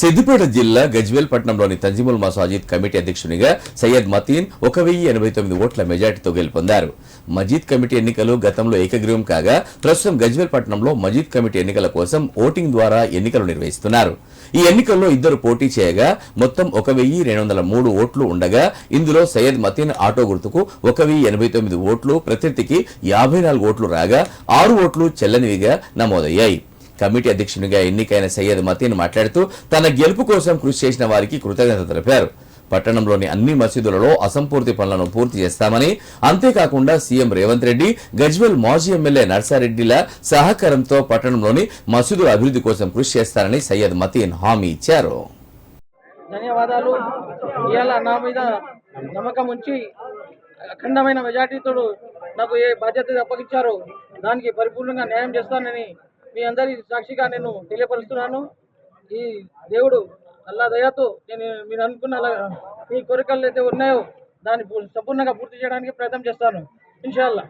సిద్దిపేట జిల్లా గజ్వేల్ పట్టణంలోని తంజిముల్ మసాజిద్ కమిటీ అధ్యక్షునిగా సయ్యద్ మతీన్ ఒక వెయ్యి ఎనభై తొమ్మిది ఓట్ల మెజార్టీతో గెలుపొందారు. మజీద్ కమిటీ ఎన్నికలు గతంలో ఏకగ్రీవం కాగా ప్రస్తుతం గజ్వేల్ పట్టణంలో మజీద్ కమిటీ ఎన్నికల కోసం ఓటింగ్ ద్వారా ఎన్నికలు నిర్వహిస్తున్నారు. ఈ ఎన్నికల్లో ఇద్దరు పోటీ చేయగా మొత్తం ఒక వెయ్యి రెండు వందల మూడు ఓట్లు ఉండగా ఇందులో సయ్యద్ మతీన్ ఆటో గుర్తుకు ఒక వెయ్యి ఎనభై తొమ్మిది ఓట్లు ప్రత్యర్థికి యాభై నాలుగు ఓట్లు రాగా ఆరు ఓట్లు చెల్లనివిగా నమోదయ్యాయి. కమిటీ అధ్యక్షునిగా ఎన్నికైన సయ్యద్ మతీన్ మాట్లాడుతూ తన గెలుపు కోసం కృషి చేసిన వారికి కృతజ్ఞత తెలిపారు. పట్టణంలోని అన్ని మసీదులలో అసంపూర్తి పనులను పూర్తి చేస్తామని అంతేకాకుండా సీఎం రేవంత్ రెడ్డి గజ్వెల్ మాజీ ఎమ్మెల్యే నర్సారెడ్డిల సహకారంతో పట్టణంలోని మసీదుల అభివృద్ధి కోసం కృషి చేస్తారని సయ్యద్ మతీన్ హామీ ఇచ్చారు. ధన్యవాదాలు. ఇవాళ నా మీద నమ్మకం ఉంచి అఖండమైన మెజార్టీతో నాకు ఏ బాధ్యత అప్పగించారో దానికి పరిపూర్ణంగా న్యాయం చేస్తానని మీ అందరి సాక్షిగా నేను తెలియపరుస్తున్నాను. ఈ దేవుడు అల్లా దయతో నేను మీరు అనుకున్న అలా మీ కోరికలు అయితే ఉన్నాయో దాన్ని సంపూర్ణంగా పూర్తి చేయడానికి ప్రయత్నం చేస్తాను. ఇన్షాల్లా.